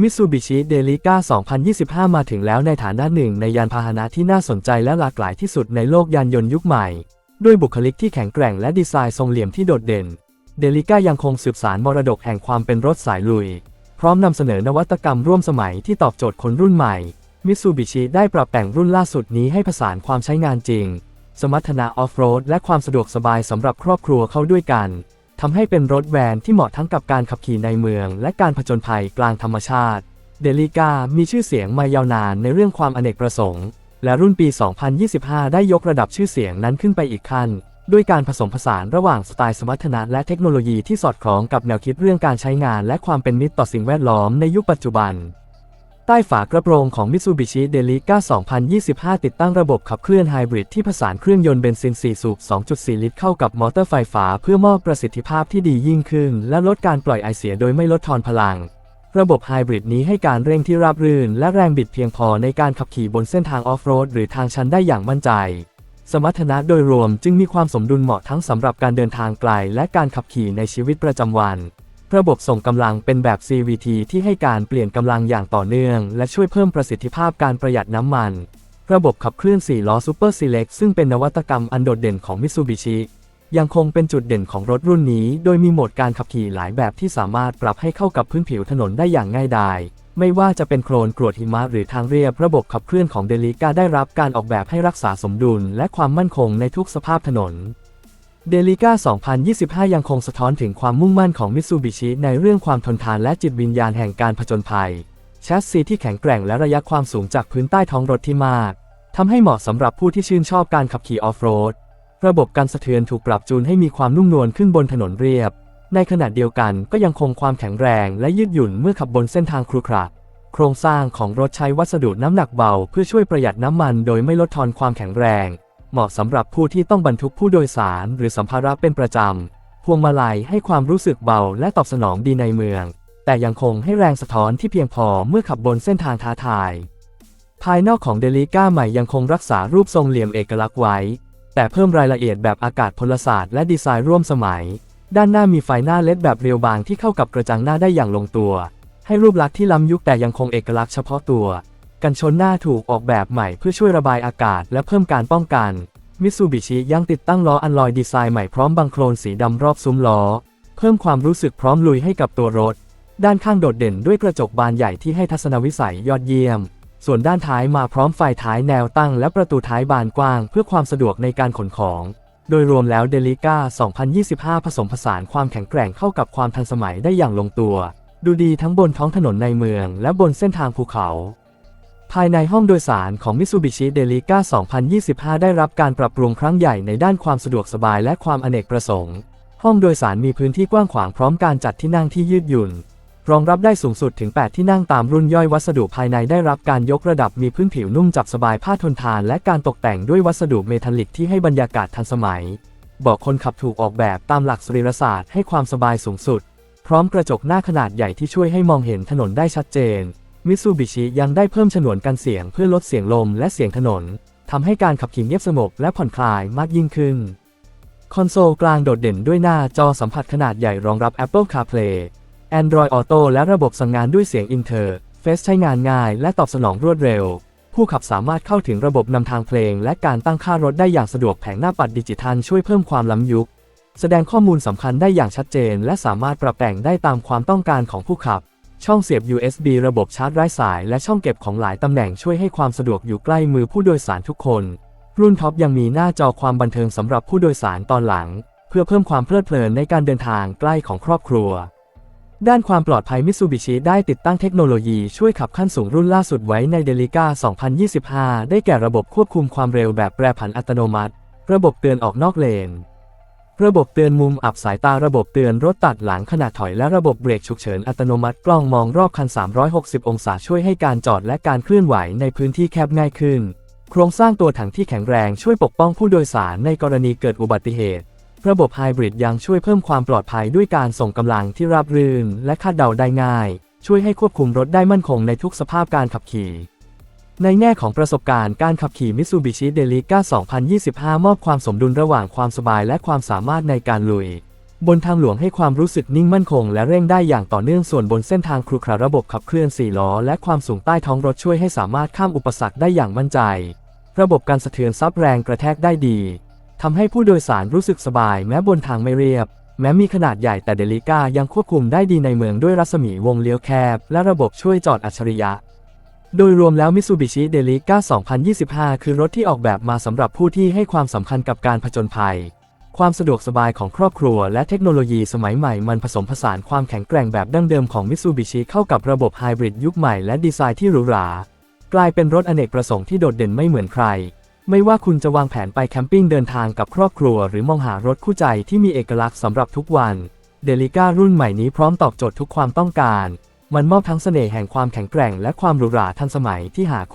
มิตซูบิชิเดลิก้า 2025 มาถึงแล้วในฐานะหนึ่งในยานพาหนะที่น่าสนใจและหลากหลายที่สุดในโลกยานยนต์ยุคใหม่ ด้วยบุคลิกที่แข็งแกร่งและดีไซน์ทรงเหลี่ยมที่โดดเด่น เดลิก้ายังคงสืบสารมรดกแห่งความเป็นรถสายลุย พร้อมนำเสนอนวัตกรรมร่วมสมัยที่ตอบโจทย์คนรุ่นใหม่ มิตซูบิชิได้ปรับแต่งรุ่นล่าสุดนี้ให้ผสานความใช้งานจริง สมรรถนะออฟโรดและความสะดวกสบายสำหรับครอบครัวเข้าด้วยกัน ทำให้เป็นรถแวนที่เหมาะทั้งกับการขับขี่ในเมือง และการผจญภัยกลางธรรมชาติ เดลิก้ามีชื่อเสียงมายาวนานในเรื่องความอเนกประสงค์ และรุ่นปี 2025 ได้ยกระดับชื่อเสียงนั้นขึ้นไปอีกขั้น ด้วยการผสมผสานระหว่างสไตล์สมรรถนะและเทคโนโลยีที่สอดคล้องกับแนวคิดเรื่องการใช้งาน และความเป็นมิตรต่อสิ่งแวดล้อมในยุคปัจจุบัน ใต้ฝากระโปรงของ Mitsubishi Delica 2025 ติดตั้งระบบขับเคลื่อนไฮบริดที่ผสานเครื่องยนต์เบนซิน 4 สูบ 2.4 ลิตรเข้ากับมอเตอร์ไฟฟ้าเพื่อมอบประสิทธิภาพที่ดียิ่งขึ้น และลดการปล่อยไอเสียโดยไม่ลดทอนพลัง ระบบไฮบริดนี้ให้การเร่งที่ราบรื่น และแรงบิดเพียงพอในการขับขี่บนเส้นทางออฟโรดหรือทางชันได้อย่างมั่นใจ สมรรถนะโดยรวมจึงมีความสมดุลเหมาะทั้งสำหรับการเดินทางไกล และการขับขี่ในชีวิตประจำวัน ระบบส่งกำลังเป็นแบบ CVT ที่ให้การเปลี่ยนกำลังอย่างต่อเนื่อง และช่วยเพิ่มประสิทธิภาพการประหยัดน้ำมัน ระบบขับเคลื่อน4ล้อ Super Select ซึ่งเป็นนวัตกรรมอันโดดเด่นของ Mitsubishi ยังคงเป็นจุดเด่นของรถรุ่นนี้ โดยมีโหมดการขับขี่หลายแบบที่สามารถปรับให้เข้ากับพื้นผิวถนนได้อย่างง่ายดาย ไม่ว่าจะเป็นโคลนกรวดหิมะหรือทางเรียบ ระบบขับเคลื่อนของเดลิก้าได้รับการออกแบบให้รักษาสมดุล และความมั่นคงในทุกสภาพถนน เดลิก้า 2025 ยังคงสะท้อนถึงความมุ่งมั่นของมิตซูบิชิในเรื่องความทนทานและจิตวิญญาณแห่งการผจญภัย แชสซีที่แข็งแกร่งและระยะความสูงจากพื้นใต้ท้องรถที่มาก ทำให้เหมาะสำหรับผู้ที่ชื่นชอบการขับขี่ออฟโรด ระบบการสะเทือนถูกปรับจูนให้มีความนุ่มนวลขึ้นบนถนนเรียบ ในขณะเดียวกันก็ยังคงความแข็งแรงและยืดหยุ่นเมื่อขับบนเส้นทางครุขระโครงสร้างของรถใช้วัสดุน้ำหนักเบา เพื่อช่วยประหยัดน้ำมันโดยไม่ลดทอนความแข็งแรง เหมาะสำหรับผู้ที่ต้องบรรทุกผู้โดยสารหรือสัมภาระเป็นประจำ พวงมาลัยให้ความรู้สึกเบาและตอบสนองดีในเมือง แต่ยังคงให้แรงสะท้อนที่เพียงพอเมื่อขับบนเส้นทางท้าทาย ภายนอกของเดลิก้าใหม่ยังคงรักษารูปทรงเหลี่ยมเอกลักษณ์ไว้ แต่เพิ่มรายละเอียดแบบอากาศพลศาสตร์และดีไซน์ร่วมสมัย ด้านหน้ามีไฟหน้าเล็ดแบบเรียวบางที่เข้ากับกระจังหน้าได้อย่างลงตัว ให้รูปลักษณ์ที่ล้ำยุคแต่ยังคงเอกลักษณ์เฉพาะตัว กันชนหน้าถูกออกแบบใหม่เพื่อช่วยระบายอากาศและเพิ่มการป้องกัน มิตซูบิชิยังติดตั้งล้ออันลอยดีไซน์ใหม่พร้อมบังโคลนสีดำรอบซุ้มล้อ เพิ่มความรู้สึกพร้อมลุยให้กับตัวรถ ด้านข้างโดดเด่นด้วยกระจกบานใหญ่ที่ให้ทัศนวิสัยยอดเยี่ยม ส่วนด้านท้ายมาพร้อมไฟท้ายแนวตั้งและประตูท้ายบานกว้าง เพื่อความสะดวกในการขนของ โดยรวมแล้วเดลิก้า 2025 ผสมผสานความแข็งแกร่งเข้ากับความทันสมัยได้อย่างลงตัว ดูดีทั้งบนท้องถนนในเมือง และบนเส้นทางภูเขา ภายในห้องโดยสารของ Mitsubishi Delica 2025 ได้รับการปรับปรุงครั้งใหญ่ในด้านความสะดวกสบายและความอเนกประสงค์ ห้องโดยสารมีพื้นที่กว้างขวางพร้อมการจัดที่นั่งที่ยืดหยุ่น รองรับได้สูงสุดถึง 8 ที่นั่งตามรุ่นย่อยวัสดุภายในได้รับการยกระดับมีพื้นผิวนุ่มจับสบายผ้าทนทาน และการตกแต่งด้วยวัสดุเมทัลลิกที่ให้บรรยากาศทันสมัยเบาะคนขับถูกออกแบบตามหลักสรีรศาสตร์ให้ความสบายสูงสุด พร้อมกระจกหน้าขนาดใหญ่ที่ช่วยให้มองเห็นถนนได้ชัดเจน มิตซูบิชิยังได้เพิ่มฉนวนกันเสียงเพื่อลดเสียงลมและเสียงถนนทำให้การขับขี่เงียบสงบและผ่อนคลายมากยิ่งขึ้น คอนโซลกลางโดดเด่นด้วยหน้าจอสัมผัสขนาดใหญ่รองรับ Apple CarPlay Android Auto และระบบสั่งงานด้วยเสียง Interface ใช้งานง่ายและตอบสนองรวดเร็ว ผู้ขับสามารถเข้าถึงระบบนำทางเพลง และการตั้งค่ารถได้อย่างสะดวกแผงหน้าปัดดิจิทัลช่วยเพิ่มความล้ำยุค แสดงข้อมูลสำคัญได้อย่างชัดเจน และสามารถปรับแต่งได้ตามความต้องการของผู้ขับ ช่องเสียบ USB ระบบชาร์จไร้สาย และช่องเก็บของหลายตำแหน่งช่วยให้ความสะดวกอยู่ใกล้มือผู้โดยสารทุกคน รุ่นท็อปยังมีหน้าจอความบันเทิงสำหรับผู้โดยสารตอนหลัง เพื่อเพิ่มความเพลิดเพลินในการเดินทางใกล้ของครอบครัว ด้านความปลอดภัยมิตซูบิชิได้ติดตั้งเทคโนโลยีช่วยขับขั้นสูงรุ่นล่าสุดไว้ในเดลิก้า2025 ได้แก่ระบบควบคุมความเร็วแบบแปรผันอัตโนมัติ ระบบเตือนออกนอกเลน ระบบเตือนมุมอับสายตาระบบเตือนรถตัดหลังขณะถอยและระบบเบรกฉุกเฉินอัตโนมัติกล้องมองรอบคัน 360 องศาช่วยให้การจอดและการเคลื่อนไหวในพื้นที่แคบง่ายขึ้น โครงสร้างตัวถังที่แข็งแรงช่วยปกป้องผู้โดยสารในกรณีเกิดอุบัติเหตุ ระบบไฮบริดยังช่วยเพิ่มความปลอดภัยด้วยการส่งกำลังที่ราบรื่นและคาดเดาได้ง่าย ช่วยให้ควบคุมรถได้มั่นคงในทุกสภาพการขับขี่ ในแง่ของประสบการณ์การขับขี่ Mitsubishi Delica 2025 มอบความสมดุลระหว่างความสบายและความสามารถในการลุย บนทางหลวงให้ความรู้สึกนิ่งมั่นคง และเร่งได้อย่างต่อเนื่องส่วนบนเส้นทางครุขระระบบขับเคลื่อน4ล้อ และความสูงใต้ท้องรถช่วยให้สามารถข้ามอุปสรรคได้อย่างมั่นใจ ระบบการสะเทือนซับแรงกระแทกได้ดีทำให้ผู้โดยสารรู้สึกสบายแม้บนทางไม่เรียบ แม้มีขนาดใหญ่แต่เดลิก้ายังควบคุมได้ดีในเมืองด้วยรัศมีวงเลี้ยวแคบ และระบบช่วยจอดอัจฉริยะ โดยรวมแล้ว Mitsubishi Delica 2025 คือรถที่ออกแบบมาสำหรับผู้ที่ให้ความสำคัญกับการผจญภัย ความสะดวกสบายของครอบครัวและเทคโนโลยีสมัยใหม่มันผสมผสานความแข็งแกร่งแบบดั้งเดิมของ Mitsubishi เข้ากับระบบไฮบริดยุคใหม่และดีไซน์ที่หรูหรากลายเป็นรถอเนกประสงค์ที่โดดเด่นไม่เหมือนใคร ไม่ว่าคุณจะวางแผนไปแคมปิ้งเดินทางกับครอบครัว หรือมองหารถคู่ใจที่มีเอกลักษณ์สำหรับทุกวันเดลิก้ารุ่นใหม่นี้พร้อมตอบโจทย์ทุกความต้องการ มันมอบทั้งเสน่ห์แห่งความแข็งแกร่งและความหรูหราทันสมัยที่หาคู่